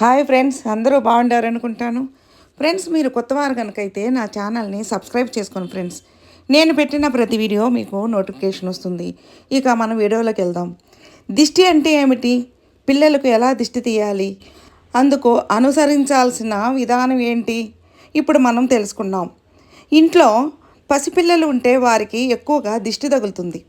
Hi friends అందరూ బాగుండారు అనుకుంటాను friends మీరు కొత్తవారు కనుకైతే నా ఛానల్ని సబ్స్క్రైబ్ చేసుకోండి ఫ్రెండ్స్. నేను పెట్టిన ప్రతి వీడియో మీకు నోటిఫికేషన్ వస్తుంది. ఇక మనం వీడియోలోకి వెళ్దాం. దిష్టి అంటే ఏమిటి? పిల్లలకు ఎలా దిష్టి తీయాలి? అందుకు అనుసరించాల్సిన విధానం ఏంటి? ఇప్పుడు మనం తెలుసుకున్నాం ఇంట్లో పసిపిల్లలు ఉంటే వారికి ఎక్కువగా దిష్టి తగులుతుంది.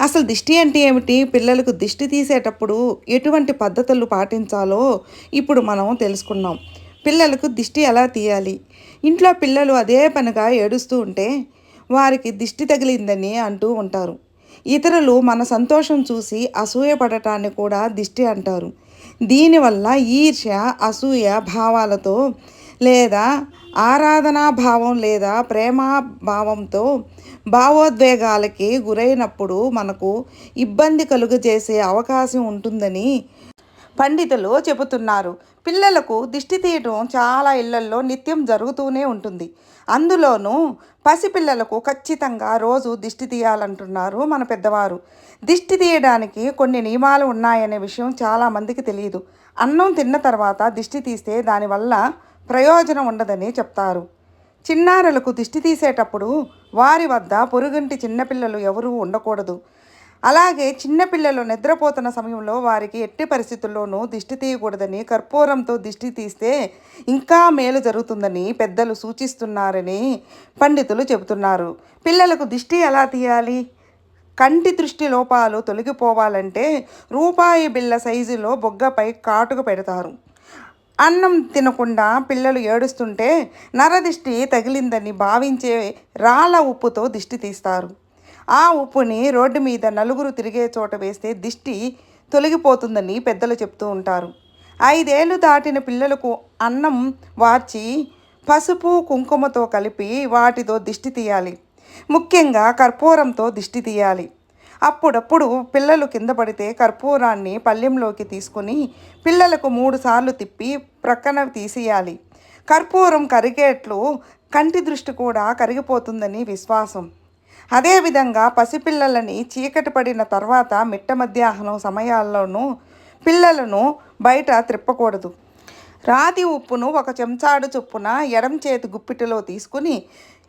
అసలు దిష్టి అంటే ఏమిటి? పిల్లలకు దిష్టి తీసేటప్పుడు ఎటువంటి పద్ధతులు పాటించాలో ఇప్పుడు మనం తెలుసుకున్నాం. పిల్లలకు దిష్టి ఎలా తీయాలి? ఇంట్లో పిల్లలు అదే పనిగా ఏడుస్తూ ఉంటే వారికి దిష్టి తగిలిందని అంటూ ఉంటారు. ఇతరులు మన సంతోషం చూసి అసూయపడటాన్ని కూడా దిష్టి అంటారు. దీనివల్ల ఈర్ష్య అసూయ భావాలతో లేదా ఆరాధనా భావం లేదా ప్రేమా భావంతో భావోద్వేగాలకి గురైనప్పుడు మనకు ఇబ్బంది కలుగజేసే అవకాశం ఉంటుందని పండితులు చెబుతున్నారు. పిల్లలకు దిష్టి తీయటం చాలా ఇళ్ళల్లో నిత్యం జరుగుతూనే ఉంటుంది. అందులోనూ పసిపిల్లలకు ఖచ్చితంగా రోజు దిష్టి తీయాలంటున్నారు మన పెద్దవారు. దిష్టి తీయడానికి కొన్ని నియమాలు ఉన్నాయనే విషయం చాలామందికి తెలియదు. అన్నం తిన్న తర్వాత దిష్టి తీస్తే దానివల్ల ప్రయోజనం ఉండదని చెప్తారు. చిన్నారులకు దిష్టి తీసేటప్పుడు వారి వద్ద పొరుగింటి చిన్నపిల్లలు ఎవరూ ఉండకూడదు. అలాగే చిన్నపిల్లలు నిద్రపోతున్న సమయంలో వారికి ఎట్టి పరిస్థితుల్లోనూ దిష్టి తీయకూడదని కర్పూరంతో దిష్టి తీస్తే ఇంకా మేలు జరుగుతుందని పెద్దలు సూచిస్తున్నారని పండితులు చెబుతున్నారు. పిల్లలకు దిష్టి ఎలా తీయాలి? కంటి దృష్టి లోపాలు తొలగిపోవాలంటే రూపాయి బిళ్ళ సైజులో బొగ్గపై కాటుకు పెడతారు. అన్నం తినకుండా పిల్లలు ఏడుస్తుంటే నరదిష్టి తగిలిందని భావించే రాళ్ళ ఉప్పుతో దిష్టి తీస్తారు. ఆ ఉప్పుని రోడ్డు మీద నలుగురు తిరిగే చోట వేస్తే దిష్టి తొలగిపోతుందని పెద్దలు చెప్తూ ఉంటారు. ఐదేళ్ళు దాటిన పిల్లలకు అన్నం వార్చి పసుపు కుంకుమతో కలిపి వాటితో దిష్టి తీయాలి. ముఖ్యంగా కర్పూరంతో దిష్టి తీయాలి. అప్పుడప్పుడు పిల్లలు కింద పడితే కర్పూరాన్ని పళ్ళెంలోకి తీసుకుని పిల్లలకు మూడు సార్లు తిప్పి ప్రక్కన తీసేయాలి. కర్పూరం కరిగేట్లు కంటి దృష్టి కూడా కరిగిపోతుందని విశ్వాసం. అదేవిధంగా పసిపిల్లలని చీకటి పడిన తర్వాత మిట్ట మధ్యాహ్నం సమయాల్లోనూ పిల్లలను బయట త్రిప్పకూడదు రాతి ఉప్పును ఒక చెంచాడు చొప్పున ఎడం చేతి గుప్పిటిలో తీసుకుని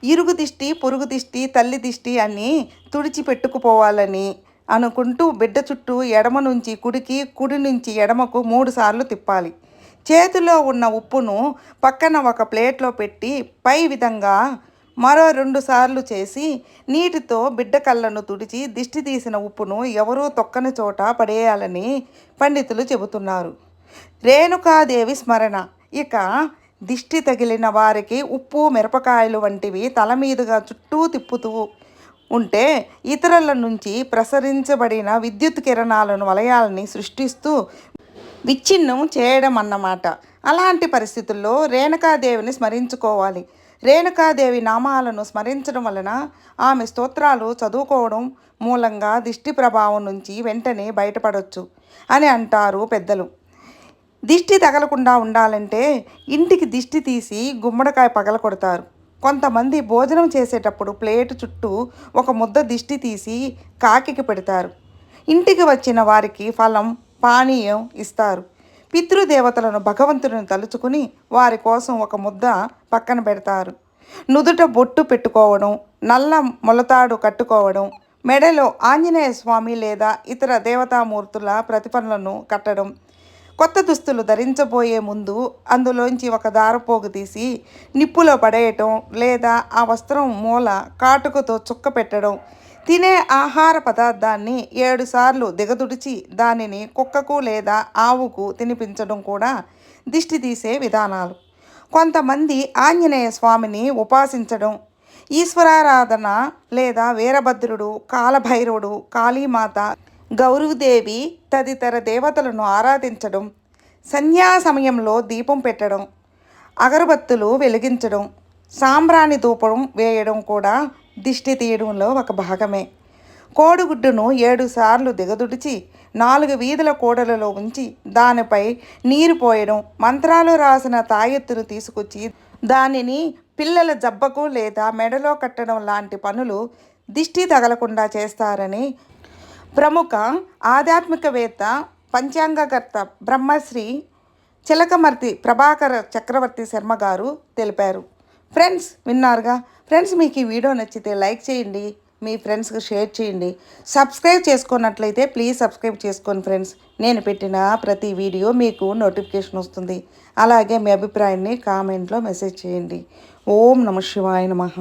ఇరుగు దిష్టి పొరుగు దిష్టి తల్లి దిష్టి అని తుడిచి పెట్టుకుపోవాలని అనుకుంటూ బిడ్డ చుట్టూ ఎడమ నుంచి కుడికి కుడి నుంచి ఎడమకు మూడుసార్లు తిప్పాలి. చేతిలో ఉన్న ఉప్పును పక్కన ఒక ప్లేట్లో పెట్టి పై విధంగా మరో రెండు సార్లు చేసి నీటితో బిడ్డ కళ్ళను తుడిచి దిష్టి తీసిన ఉప్పును ఎవరూ తొక్కని చోట పడేయాలని పండితులు చెబుతున్నారు. రేణుకాదేవి స్మరణ. ఇక దిష్టి తగిలిన వారికి ఉప్పు మిరపకాయలు వంటివి తల మీదుగా చుట్టూ తిప్పుతూ ఉంటే ఇతరుల నుంచి ప్రసరించబడిన విద్యుత్ కిరణాలను వలయాలని సృష్టిస్తూ విచ్ఛిన్నం చేయడం అన్నమాట. అలాంటి పరిస్థితుల్లో రేణుకాదేవిని స్మరించుకోవాలి. రేణుకాదేవి నామాలను స్మరించడం వలన ఆమె స్తోత్రాలు చదువుకోవడం మూలంగా దిష్టి ప్రభావం నుంచి వెంటనే బయటపడవచ్చు అని అంటారు పెద్దలు. దిష్టి తగలకుండా ఉండాలంటే ఇంటికి దిష్టి తీసి గుమ్మడికాయ పగల కొడతారు. కొంతమంది భోజనం చేసేటప్పుడు ప్లేటు చుట్టూ ఒక ముద్ద దిష్టి తీసి కాకికి పెడతారు. ఇంటికి వచ్చిన వారికి ఫలం పానీయం ఇస్తారు. పితృదేవతలను భగవంతుడిని తలుచుకుని వారి కోసం ఒక ముద్ద పక్కన పెడతారు. నుదుట బొట్టు పెట్టుకోవడం నల్ల మొలతాడు కట్టుకోవడం మెడలో ఆంజనేయ స్వామి లేదా ఇతర దేవతామూర్తుల ప్రతిఫలను కట్టడం కొత్త దుస్తులు ధరించబోయే ముందు అందులోంచి ఒక దారపోగు తీసి నిప్పులో పడేయటం లేదా ఆ వస్త్రం మూల కాటుకతో చుక్క పెట్టడం. తినే ఆహార పదార్థాన్ని ఏడుసార్లు దిగదుడిచి దానిని కుక్కకు లేదా ఆవుకు తినిపించడం కూడా దిష్టి తీసే విధానాలు. కొంతమంది ఆంజనేయ స్వామిని ఉపాసించడం ఈశ్వరారాధన లేదా వీరభద్రుడు కాలభైరవుడు కాళీమాత గౌరవదేవి తదితర దేవతలను ఆరాధించడం సంధ్యా సమయంలో దీపం పెట్టడం అగరబత్తులు వెలిగించడం సాంబ్రాణి ధూపం వేయడం కూడా దిష్టి తీయడంలో ఒక భాగమే. కోడిగుడ్డును ఏడు సార్లు దిగదుడిచి నాలుగు వీధుల కూడలలో ఉంచి దానిపై నీరు పోయడం మంత్రాలు రాసిన తాయెత్తును తీసుకొచ్చి దానిని పిల్లల జబ్బకు లేదా మెడలో కట్టడం లాంటి పనులు దిష్టి తగలకుండా చేస్తారని ప్రముఖ ఆధ్యాత్మికవేత్త పంచాంగకర్త బ్రహ్మశ్రీ చిలకమర్తి ప్రభాకర చక్రవర్తి శర్మ గారు తెలిపారు. ఫ్రెండ్స్ విన్నారుగా? ఫ్రెండ్స్ మీకు ఈ వీడియో నచ్చితే లైక్ చేయండి మీ ఫ్రెండ్స్కి షేర్ చేయండి. సబ్స్క్రైబ్ చేసుకున్నట్లయితే ప్లీజ్ సబ్స్క్రైబ్ చేసుకోండి ఫ్రెండ్స్. నేను పెట్టిన ప్రతి వీడియో మీకు నోటిఫికేషన్ వస్తుంది. అలాగే మీ అభిప్రాయాన్ని కామెంట్లో మెసేజ్ చేయండి. ఓం నమ శివాయ నమః.